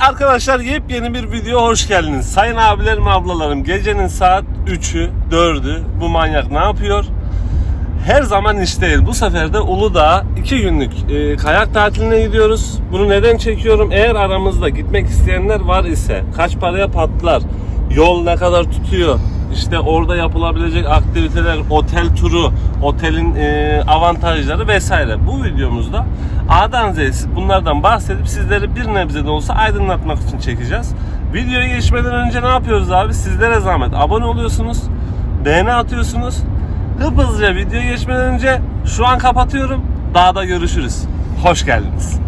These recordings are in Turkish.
Arkadaşlar yepyeni bir video hoş geldiniz. Sayın abilerim ablalarım gecenin saat 3'ü 4'ü bu manyak ne yapıyor? Her zaman iş değil. Bu sefer de Uludağ'a 2 günlük e, kayak tatiline gidiyoruz. Bunu neden çekiyorum? Eğer aramızda gitmek isteyenler var ise kaç paraya patlar? Yol ne kadar tutuyor? İşte orada yapılabilecek aktiviteler, otel turu, otelin e, avantajları vesaire. Bu videomuzda A'dan Z'ye bunlardan bahsedip sizleri bir nebze de olsa aydınlatmak için çekeceğiz. Videoya geçmeden önce ne yapıyoruz abi? Sizlere zahmet abone oluyorsunuz, beğeni atıyorsunuz. Hızlıca videoya geçmeden önce şu an kapatıyorum. Dağda görüşürüz. Hoş geldiniz.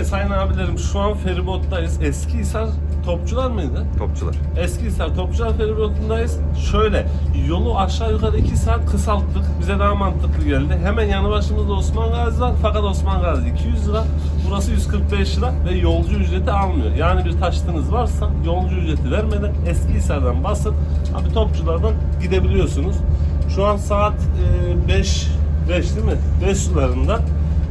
Evet sayın abilerim şu an feribottayız. Eskihisar Topçular mıydı? Topçular. Eskihisar Topçular feribotundayız. Şöyle yolu aşağı yukarı 2 saat kısalttık. Bize daha mantıklı geldi. Hemen yanı başımızda Osman Gazi var. Fakat Osman Gazi 200 lira. Burası 145 lira ve yolcu ücreti almıyor. Yani bir taşıtınız varsa yolcu ücreti vermeden Eskihisar'dan basıp abi Topçular'dan gidebiliyorsunuz. Şu an saat 5 5 değil mi? 5 sularında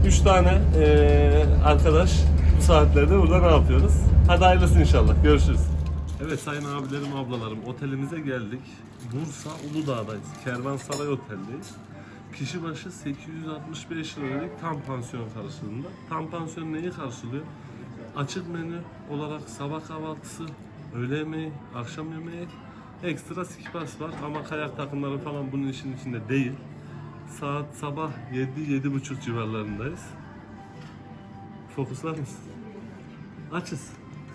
3 tane e, arkadaş bu saatlerde burada ne yapıyoruz? Hadi hayırlısı inşallah. Görüşürüz. Evet sayın abilerim, ablalarım otelimize geldik. Bursa Uludağ'dayız. Kervansaray Otel'deyiz. Kişi başı 865 lira dedik tam pansiyon karşılığında. Tam pansiyon neyi karşılıyor? Açık menü olarak sabah kahvaltısı, öğle yemeği, akşam yemeği, ekstra sikipas var ama kayak takımları falan bunun işin içinde değil. Saat sabah 7-7.30 civarlarındayız. Fokuslar mısın? Açız.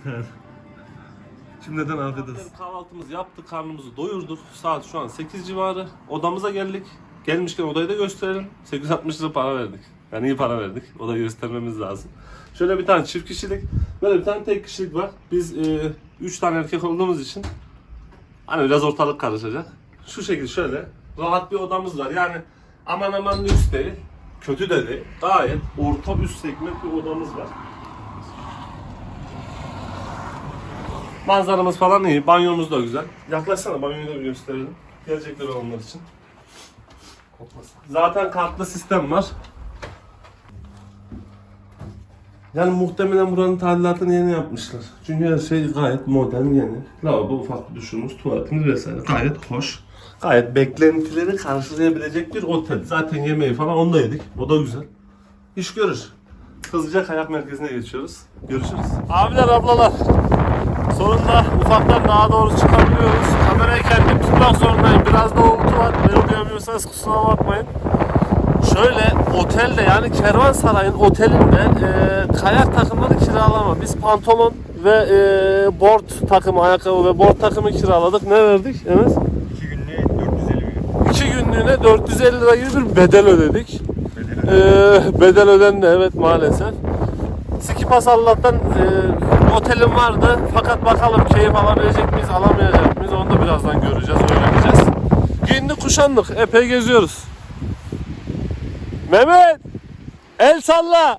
Şimdiden afiyet olsun. Kahvaltımızı yaptık, karnımızı doyurduk. Saat şu an 8 civarı. Odamıza geldik. Gelmişken odayı da gösterelim. 860 lira para verdik. Yani iyi para verdik. Odayı göstermemiz lazım. Şöyle bir tane çift kişilik, böyle bir tane tek kişilik var. Biz 3 tane erkek olduğumuz için hani biraz ortalık karışacak. Şu şekilde şöyle rahat bir odamız var. Yani aman aman lüks değil, kötü de değil. Gayet orta üst segment bir odamız var. Manzaramız falan iyi. Banyomuz da güzel. Yaklaşsana banyoyu da bir gösterelim. Gelecekler onlar için. Zaten kartlı sistem var. Yani muhtemelen buranın tadilatını yeni yapmışlar. Çünkü her şey gayet modern yeni. Lavabo, ufak bir duşumuz, tuvaletimiz vesaire. Gayet hoş. Gayet beklentileri karşılayabilecek bir otel. Zaten yemeği falan onda yedik. O da güzel. İş görür. Hızlıca kayak merkezine geçiyoruz. Görüşürüz. Abiler, ablalar. Sonunda ufaktan daha doğru çıkabiliyoruz. Kamerayı kendim tutmak zorundayım. Biraz da uğultu var. Beni duyamıyorsanız kusura bakmayın. Şöyle otelde yani Kervansaray'ın otelinde e, kayak takımları kiralama. Biz pantolon ve e, board takımı, ayakkabı ve board takımı kiraladık. Ne verdik Enes? 2 günlüğe 450 milyon. 2 günlüğüne 450 lira gibi bir bedel ödedik. Bedeli. Ee, bedel ödendi evet maalesef. Skipas Allah'tan e, otelim vardı. Fakat bakalım keyif alabilecek miyiz, alamayacak mıyız onu da birazdan göreceğiz, öğreneceğiz. Giyindik kuşandık, epey geziyoruz. Mehmet! El salla!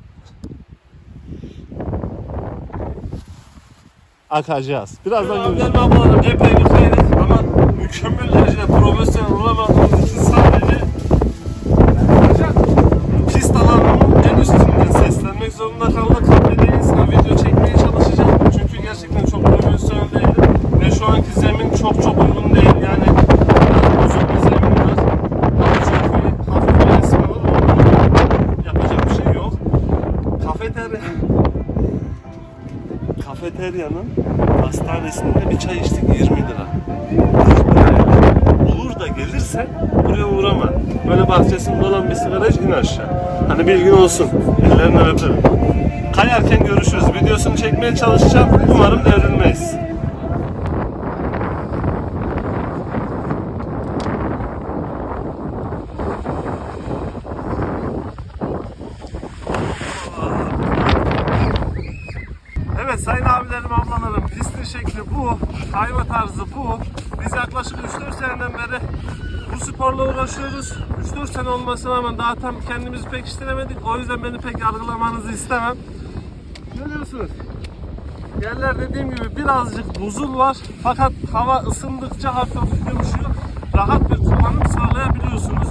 Akacağız. Birazdan göreceğiz. ablalarım epey yıkaydık ama mükemmel derecede profesyonel olamadığımız için sadece pist alanının en üstünden seslenmek zorunda kaldık. Kafedeyiz. Ha, Video çekmeye çalışacağım. Çünkü gerçekten çok profesyonel değildi. Ve şu anki zemin çok uygun değil. Yani biraz bozuk bir zemin var. Ama iyi. Hafif bir esme var. Yapacak bir şey yok. Kafeterya kafeteryanın hastanesinde bir çay içtik 20 lira. Olur da gelirsen buraya uğrama. Böyle bahçesinde olan bir sigara in aşağı. Hani bilgin olsun. Ellerinden öperim. Kayarken görüşürüz. Videosunu çekmeye çalışacağım. Umarım devrilmeyiz. hayva tarzı bu. Biz yaklaşık 3-4 seneden beri bu sporla uğraşıyoruz. 3-4 sene olmasına rağmen daha tam kendimizi pekiştiremedik. O yüzden beni pek yargılamanızı istemem. Görüyorsunuz. Yerler dediğim gibi birazcık buzul var. Fakat hava ısındıkça hafif hafif yumuşuyor. Rahat bir kullanım sağlayabiliyorsunuz.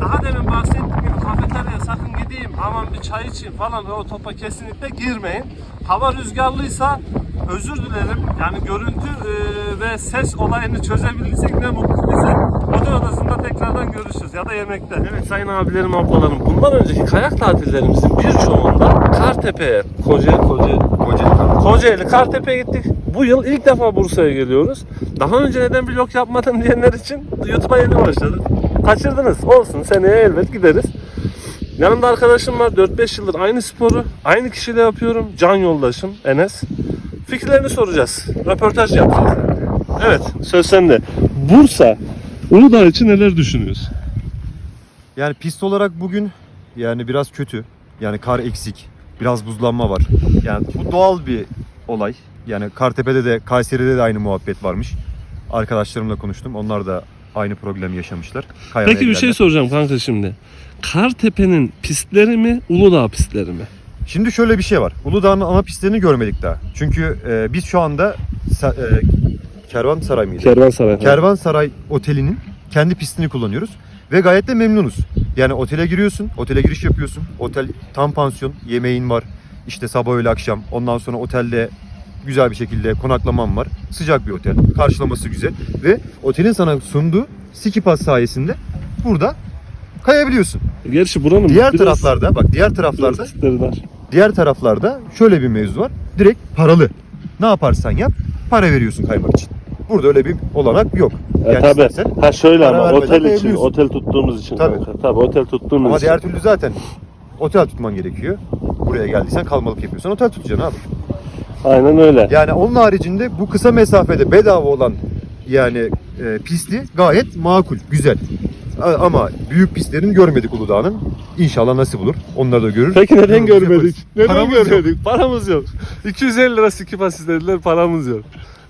Daha demin bahsettiğim gibi kafeteryaya sakın gideyim aman bir çay için falan o topa kesinlikle girmeyin. Hava rüzgarlıysa özür dilerim. Yani görüntü e, ve ses olayını çözebildiysek ne mutlu bize. Oda odasında tekrardan görüşürüz ya da yemekte. Evet sayın abilerim ablalarım bundan önceki kayak tatillerimizin birçoğunda Kartepe'ye, Koca, Koca, Kocaeli. Kocaeli, Kartepe'ye gittik. Bu yıl ilk defa Bursa'ya geliyoruz. Daha önce neden vlog yapmadım diyenler için YouTube'a yeni başladık. Kaçırdınız. Olsun seneye elbet gideriz. Yanımda arkadaşım var. 4-5 yıldır aynı sporu aynı kişiyle yapıyorum. Can yoldaşım Enes. Fikirlerini soracağız. Röportaj yapacağız. Evet söz sende. Bursa, Uludağ için neler düşünüyorsun? Yani pist olarak bugün yani biraz kötü. Yani kar eksik. Biraz buzlanma var. Yani bu doğal bir olay. Yani Kartepe'de de Kayseri'de de aynı muhabbet varmış. Arkadaşlarımla konuştum. Onlar da aynı problemi yaşamışlar. Kayamaya Peki bir şey soracağım kanka şimdi. Kartepe'nin pistleri mi, Uludağ pistleri mi? Şimdi şöyle bir şey var. Uludağ'ın ana pistlerini görmedik daha. Çünkü e, biz şu anda e, Kervansaray mıydı? Kervansaray. Kervansaray Oteli'nin kendi pistini kullanıyoruz ve gayet de memnunuz. Yani otele giriyorsun, otele giriş yapıyorsun. Otel tam pansiyon, yemeğin var. İşte sabah öğle akşam. Ondan sonra otelde güzel bir şekilde konaklaman var. Sıcak bir otel. Karşılaması güzel ve otelin sana sunduğu ski pass sayesinde burada kayabiliyorsun. Gerçi buranın Diğer biraz- taraflarda bak diğer taraflarda. Diğer taraflarda şöyle bir mevzu var. Direkt paralı. Ne yaparsan yap para veriyorsun kaymak için. Burada öyle bir olanak yok. E, Yani tabii. istersen- Ha şöyle ama otel için, otel tuttuğumuz için Tabii. kanka. Tabii otel tuttuğumuz Ama için. diğer türlü zaten otel tutman gerekiyor. Buraya geldiysen kalmalık yapıyorsan otel tutacaksın abi. Aynen öyle. Yani onun haricinde bu kısa mesafede bedava olan yani e, pisti gayet makul, güzel. Ama büyük pistlerini görmedik Uludağ'ın. İnşallah nasip olur. Onları da görür. Peki neden Yorumumuzu görmedik? yaparız. Neden Paramız yok. görmedik? Paramız yok. 250 lira skipas istediler, paramız yok.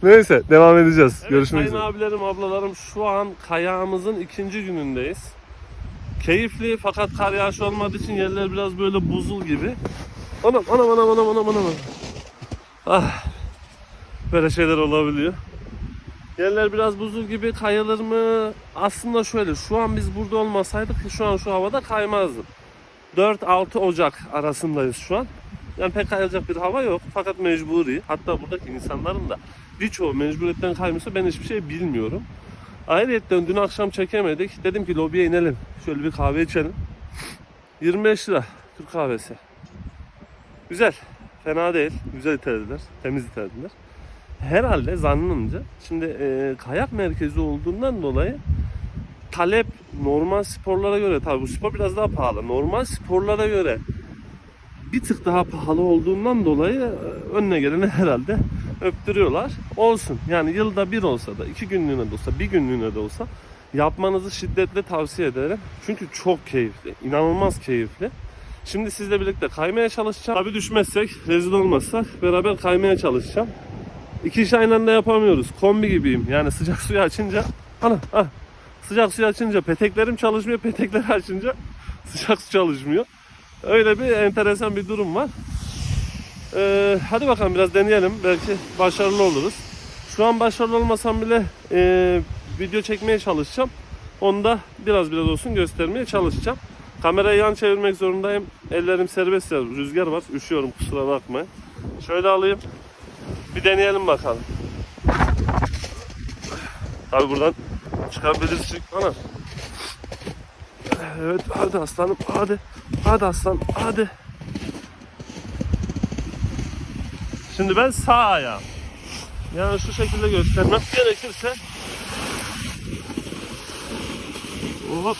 Neyse devam edeceğiz. Görüşmek üzere. abilerim, ablalarım şu an kayağımızın ikinci günündeyiz. Keyifli fakat kar yağışı olmadığı için yerler biraz böyle buzul gibi. Anam anam anam anam anam anam. Ah. Böyle şeyler olabiliyor. Yerler biraz buzul gibi kayılır mı? Aslında şöyle şu an biz burada olmasaydık şu an şu havada kaymazdım. 4-6 Ocak arasındayız şu an. Yani pek kayılacak bir hava yok fakat mecburi. Hatta buradaki insanların da birçoğu mecburiyetten kaymıyorsa ben hiçbir şey bilmiyorum. Ayrıca dün akşam çekemedik. Dedim ki lobiye inelim. Şöyle bir kahve içelim. 25 lira Türk kahvesi. Güzel. Fena değil. Güzel iterdiler. Temiz iterdiler. Herhalde zannımca şimdi e, kayak merkezi olduğundan dolayı talep normal sporlara göre tabi bu spor biraz daha pahalı. Normal sporlara göre bir tık daha pahalı olduğundan dolayı e, önüne geleni herhalde öptürüyorlar. Olsun. Yani yılda bir olsa da iki günlüğüne de olsa bir günlüğüne de olsa yapmanızı şiddetle tavsiye ederim. Çünkü çok keyifli. inanılmaz keyifli. Şimdi sizle birlikte kaymaya çalışacağım. Tabi düşmezsek, rezil olmazsak beraber kaymaya çalışacağım. İki iş aynı anda yapamıyoruz. Kombi gibiyim. Yani sıcak suyu açınca ana ah, sıcak suyu açınca peteklerim çalışmıyor. Petekleri açınca sıcak su çalışmıyor. Öyle bir enteresan bir durum var. Ee, hadi bakalım biraz deneyelim. Belki başarılı oluruz. Şu an başarılı olmasam bile e, video çekmeye çalışacağım. Onu da biraz biraz olsun göstermeye çalışacağım. Kamerayı yan çevirmek zorundayım. Ellerim serbest ya. Rüzgar var. Üşüyorum kusura bakmayın. Şöyle alayım. Bir deneyelim bakalım. Tabi buradan çıkabiliriz. Ana. Evet hadi aslanım hadi. Hadi aslan hadi. Şimdi ben sağ ayağım. Yani şu şekilde göstermek gerekirse Hop.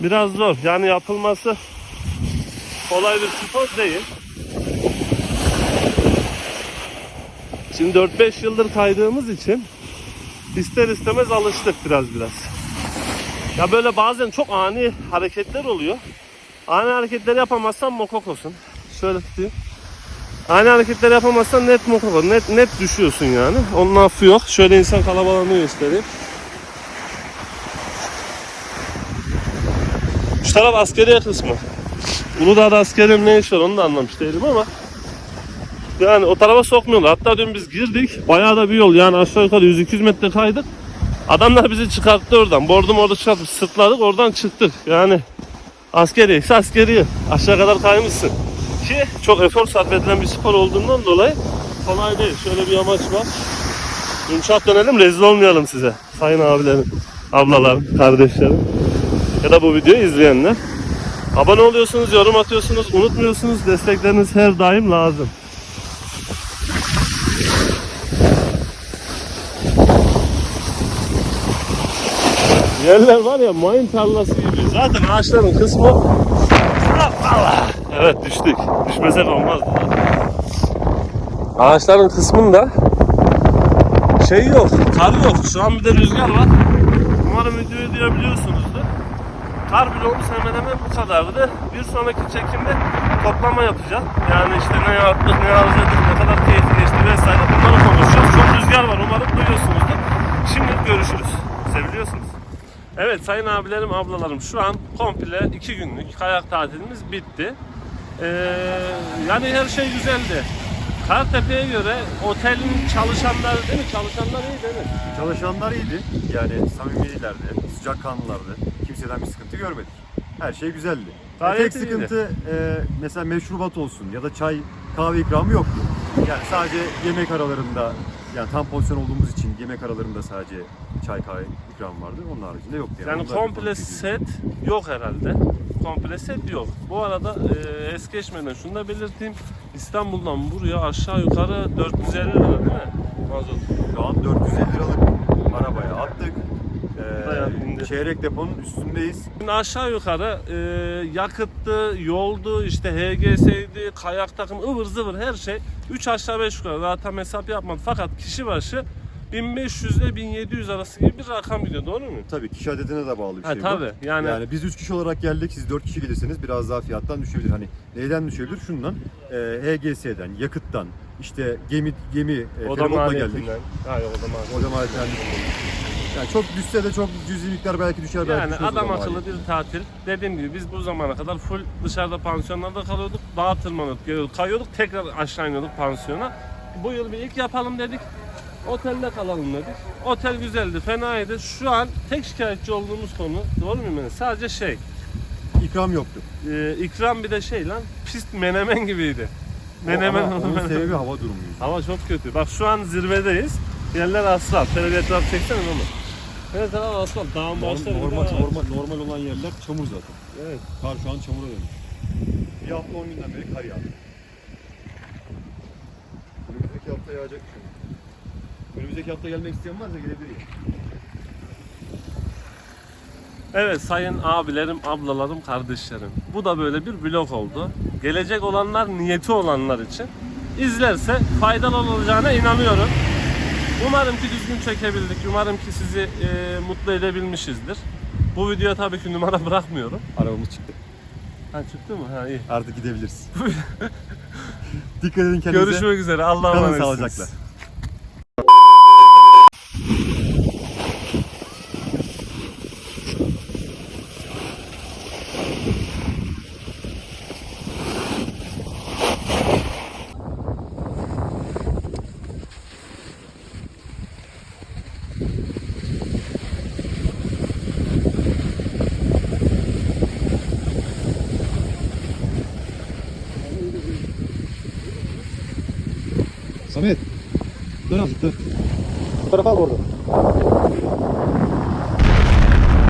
Biraz zor. Yani yapılması kolay bir spor değil. Şimdi 4-5 yıldır kaydığımız için ister istemez alıştık biraz biraz. Ya böyle bazen çok ani hareketler oluyor. Ani hareketleri yapamazsan mokokosun. Şöyle tutayım. Ani hareketleri yapamazsan net mokoko. Net net düşüyorsun yani. Onun affı yok. Şöyle insan kalabalığını göstereyim. Şu taraf askeriye kısmı. Uludağ'da askerim ne iş var onu da anlamış değilim ama yani o tarafa sokmuyorlar. Hatta dün biz girdik. Bayağı da bir yol. Yani aşağı yukarı 100-200 metre kaydık. Adamlar bizi çıkarttı oradan. Bordum orada çıkartıp sırtladık. Oradan çıktık. Yani Askeri, askeri. Aşağı kadar kaymışsın. Ki çok efor sarf edilen bir spor olduğundan dolayı kolay değil. Şöyle bir amaç var. Yumuşak dönelim rezil olmayalım size. Sayın abilerim, ablalarım, kardeşlerim. Ya da bu videoyu izleyenler. Abone oluyorsunuz, yorum atıyorsunuz, unutmuyorsunuz. Destekleriniz her daim lazım. Yerler var ya mayın tarlası gibi. Zaten ağaçların kısmı... Allah! Evet düştük. Düşmesek olmazdı. Ağaçların kısmında şey yok, kar yok. Şu an bir de rüzgar var. Umarım videoyu duyabiliyorsunuzdur. Kar bloğumuz hemen hemen bu kadardı. Bir sonraki çekimde toplama yapacağız. Yani işte ne yaptık, ne harcadık, ne kadar keyifli geçti vesaire bunları konuşacağız. Çok rüzgar var umarım duyuyorsunuzdur. Şimdi görüşürüz. Seviliyorsunuz. Evet sayın abilerim, ablalarım şu an komple iki günlük kayak tatilimiz bitti. Ee, yani her şey güzeldi. Kartepe'ye göre otelin çalışanları değil mi? Çalışanlar iyi değil mi? Çalışanlar iyiydi. Yani samimiydilerdi, sıcakkanlılardı. Kimseden bir sıkıntı görmedik. Her şey güzeldi. Gayet Tek iyiydi. sıkıntı e, mesela meşrubat olsun ya da çay, kahve ikramı yoktu. Yani sadece yemek aralarında yani tam pozisyon olduğumuz için yemek aralarında sadece çay kahve ikram vardı. Onun haricinde yoktu. Yani Onlar bir komple set yok herhalde. Komple set yok. Bu arada e, es geçmeden şunu da belirteyim. İstanbul'dan buraya aşağı yukarı 450 lira değil mi? Mazot. Şu an 450 liralık arabaya attık. Bayağı indi. Ee, çeyrek deponun üstündeyiz. Şimdi aşağı yukarı e, yakıttı, yoldu, işte HGS'ydi, kayak takımı, ıvır zıvır her şey 3 aşağı 5 yukarı. Daha tam hesap yapmadım. Fakat kişi başı 1500 ile 1700 arası gibi bir rakam gidiyor. Doğru mu? Tabii kişi adedine de bağlı bir Ha, şey bu. tabii. Yani- Yani, biz 3 kişi olarak geldik. Siz 4 kişi gelirseniz biraz daha fiyattan düşebilir. Hani neyden düşebilir? Şundan. E, HGS'den, yakıttan, işte gemi gemi e, feribotla geldik. maliyetinden. Hayır o da maliyetinden. Yani çok düşse de çok cüzi miktar belki düşer belki Yani düşmez o adam da akıllı bir tatil. Dediğim gibi biz bu zamana kadar full dışarıda pansiyonlarda kalıyorduk. Dağa tırmanıyorduk, geliyorduk, kayıyorduk. Tekrar aşağı iniyorduk pansiyona. Bu yıl bir ilk yapalım dedik. Otelde kalalım dedik. Otel güzeldi, fenaydı. Şu an tek şikayetçi olduğumuz konu, doğru muyum yani? Sadece şey, İkram yoktu. e, ikram bir de şey lan, pist menemen gibiydi. Menemen Ama onun sebebi hava durumuydu. Hava çok kötü. Bak şu an zirvedeyiz. Yerler asfalt. Şöyle bir etraf çeksene onu. Her taraf asfalt. Dağın başları. Normal, var. normal, normal olan yerler çamur zaten. Evet. Kar şu an çamura dönmüş. Bir hafta 10 günden beri kar yağdı. Önümüzdeki hafta yağacak şimdi. Önümüzdeki hafta gelmek isteyen varsa gelebilir ya. Evet sayın abilerim, ablalarım, kardeşlerim. Bu da böyle bir vlog oldu. Gelecek olanlar, niyeti olanlar için izlerse faydalı olacağına inanıyorum. Umarım ki düzgün çekebildik. Umarım ki sizi e, mutlu edebilmişizdir. Bu videoya tabii ki numara bırakmıyorum. Arabamız çıktı. Ha çıktı mı? Ha iyi. Artık gidebiliriz. Dikkat edin kendinize. Görüşmek üzere. Allah'a Kalın emanetsiniz. sağlıcakla.